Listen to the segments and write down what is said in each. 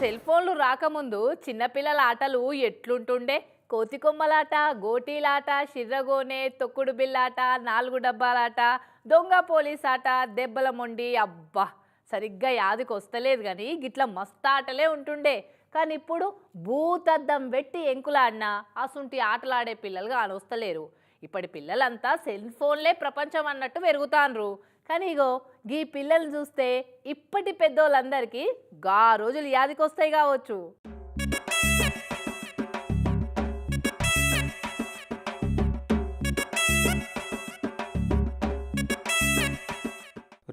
Cell ఫోన్లు రాకముందు చిన్నపిల్లల ఆటలు ఎట్లుంటుండే? కోతి కొమ్మలాట గోటీలాట షిర్రగోనె తొక్కుడు బిల్లాట నాలుగు డబ్బాలాట దొంగ పోలీస్ ఆట దెబ్బల మొండి అబ్బా! సరిగ్గా యాదికి వస్తలేదు కానీ గిట్ల మస్తు ఆటలే ఉంటుండే. కానీ ఇప్పుడు భూతద్దం పెట్టి ఎంకులాడినా అసుంటి ఆటలాడే పిల్లలు కానొస్తలేరు ఇప్పటి పిల్లలంతా సెల్ ఫోన్లే ప్రపంచం అన్నట్టు పెరుగుతాన్రు. కానీ ఇగో గీ పిల్లల్ని చూస్తే ఇప్పటి పెద్దోళ్ళందరికీ గా రోజులు యాదికొస్తాయి కావచ్చు.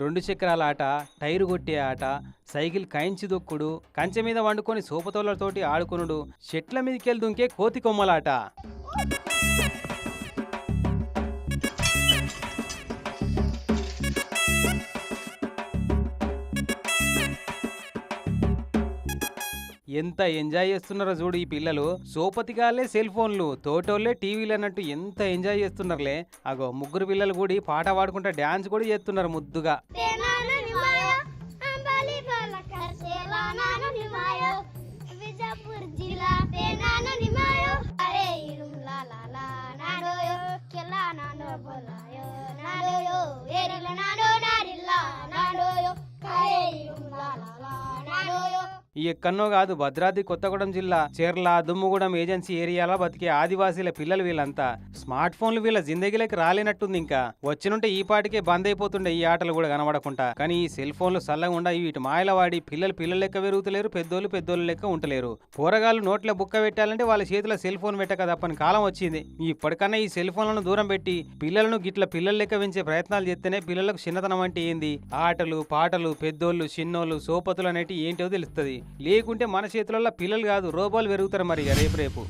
రెండు చక్రాల ఆట టైరు కొట్టే ఆట సైకిల్ కాయించి దొక్కుడు కంచె మీద వండుకొని సోపతోళ్ళతోటి ఆడుకునుడు చెట్ల మీదకెళ్ళి దుంకే కోతి కొమ్మలాట. ఎంత ఎంజాయ్ చేస్తున్నారో చూడు ఈ పిల్లలు. సోపతిగాలే సెల్ ఫోన్లు తోటోళ్ళే టీవీలు అన్నట్టు ఎంత ఎంజాయ్ చేస్తున్నారులే. అగో ముగ్గురు పిల్లలు కూడా పాట పాడుకుంటా డాన్స్ కూడా చేస్తున్నారు ముద్దుగా. ఈ ఎక్కన్నో కాదు భద్రాద్రి కొత్తగూడెం జిల్లా చేర్ల దుమ్ముగూడెం ఏజెన్సీ ఏరియాలో బతికే ఆదివాసీల పిల్లలు వీళ్ళంతా స్మార్ట్ ఫోన్లు వీళ్ళ జిందగీలోకి రాలేనట్టుంది ఇంకా. వచ్చినుంటే ఈ పాటికే బంద్ అయిపోతుండే ఈ ఆటలు కూడా కనబడకుండా. కానీ ఈ సెల్ ఫోన్లు చల్లగా ఉండవు వీటి మాయల వాడి పిల్లలు పిల్లల లెక్క పెరుగుతలేరు పెద్దోళ్ళు పెద్దోళ్ళు లెక్క ఉంటలేరు పోరగాళ్ళు నోట్లో బుక్క పెట్టాలంటే వాళ్ళ చేతిలో సెల్ ఫోన్ పెట్టక తప్పని కాలం వచ్చింది. ఇప్పటికన్నా ఈ సెల్ ఫోన్లను దూరం పెట్టి పిల్లలను గిట్ల పిల్లలు లెక్క పెంచే ప్రయత్నాలు చేస్తేనే పిల్లలకు చిన్నతనం అంటే ఏంది? ఆటలు పాటలు పెద్దోళ్ళు చిన్నోళ్ళు సోపతులు అనేటి ఏంటో తెలుస్తుంది. లేకుంటే మన చేతులలో పిల్లలు కాదు రోబోలు పెరుగుతారు మరి రేపు రేపు.